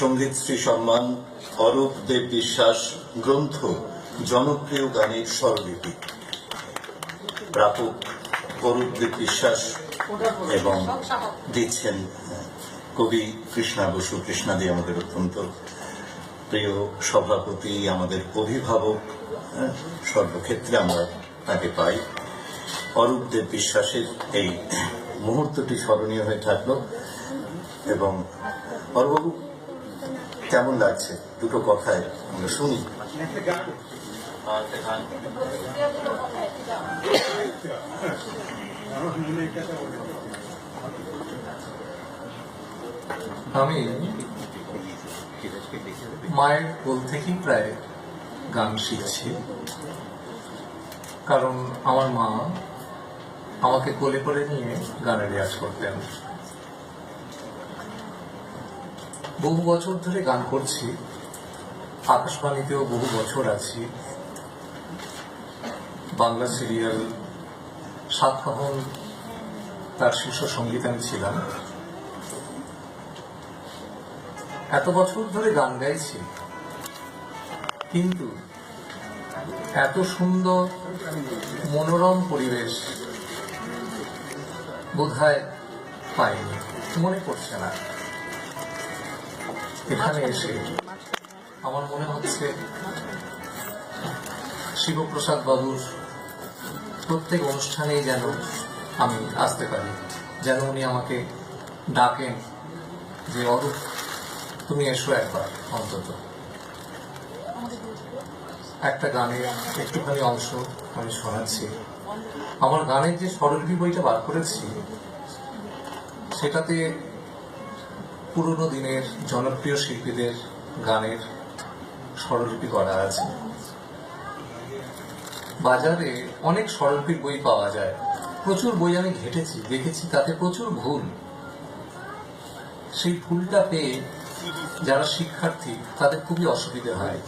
সংগীত শ্রী সম্মান অরূপ দেব বিশ্বাস গ্রন্থ জনপ্রিয় গানের স্বরলিপি। প্রাপক অরূপ দেব বিশ্বাস এবং দিচ্ছেন কবি কৃষ্ণা বসু। কৃষ্ণাদি আমাদের অত্যন্ত প্রিয় সভাপতি, আমাদের অভিভাবক সর্বক্ষেত্রে আমরা তাকে পাই। অরূপ দেব বিশ্বাসের এই মুহূর্তটি স্মরণীয় হয়ে থাকল এবং অরূপবাবু কেমন লাগছে? দুটো কথায় আমরা শুনি। আমি মায়ের কোল থেকেই প্রায় গান শিখছি। কারণ আমার মা আমাকে কোলে করে নিয়ে গানের রেয়াজ করতেন। বহু বছর ধরে গান করছি, আকাশবাণীতেও বহু বছর আছি। বাংলা সিরিয়াল সাতকাহন তার শীর্ষ সংগীত আমি ছিলাম। এত বছর ধরে গান গাইছি, কিন্তু এত সুন্দর মনোরম পরিবেশ বোধ হয় পাইনি, মনে পড়ছে না। এখানে এসে আমার মনে হচ্ছে শিবপ্রসাদ বাবুর প্রত্যেক অনুষ্ঠানেই যেন আমি আসতে পারি, যেন উনি আমাকে ডাকেন যে, অরূপ, তুমি এসো একবার অন্তত। একটা গানের একটুখানি অংশ আমি শোনাচ্ছি। আমার গানের যে স্বরলিপি বইটা বার করেছি, সেটাতে পুরনো দিনের জনপ্রিয় শিল্পীদের গানের স্বরলিপি করা আছে। বাজারে অনেক স্বরলিপির বই পাওয়া যায়। প্রচুর বই আমি ঘেটেছি, দেখেছি, তাতে প্রচুর ভুল। সেই ভুলটা পেয়ে যারা শিক্ষার্থী, তাদের খুবই অসুবিধে হয়।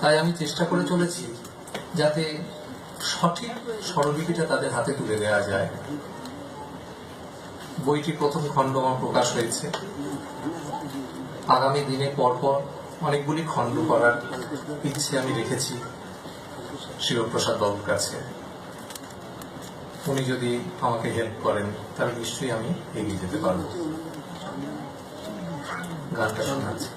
তাই আমি চেষ্টা করে চলেছি যাতে সঠিক স্বরলিপিটা তাদের হাতে তুলে দেওয়া যায়। বইটি প্রথম খণ্ড আমার প্রকাশ হয়েছে। আগামী দিনে পরপর অনেকগুলি খণ্ড করার ইচ্ছে আমি রেখেছি শিবপ্রসাদ বাবুর কাছে। উনি যদি আমাকে হেল্প করেন, তাহলে নিশ্চয়ই আমি এগিয়ে যেতে পারব। গানটা শোনাচ্ছি।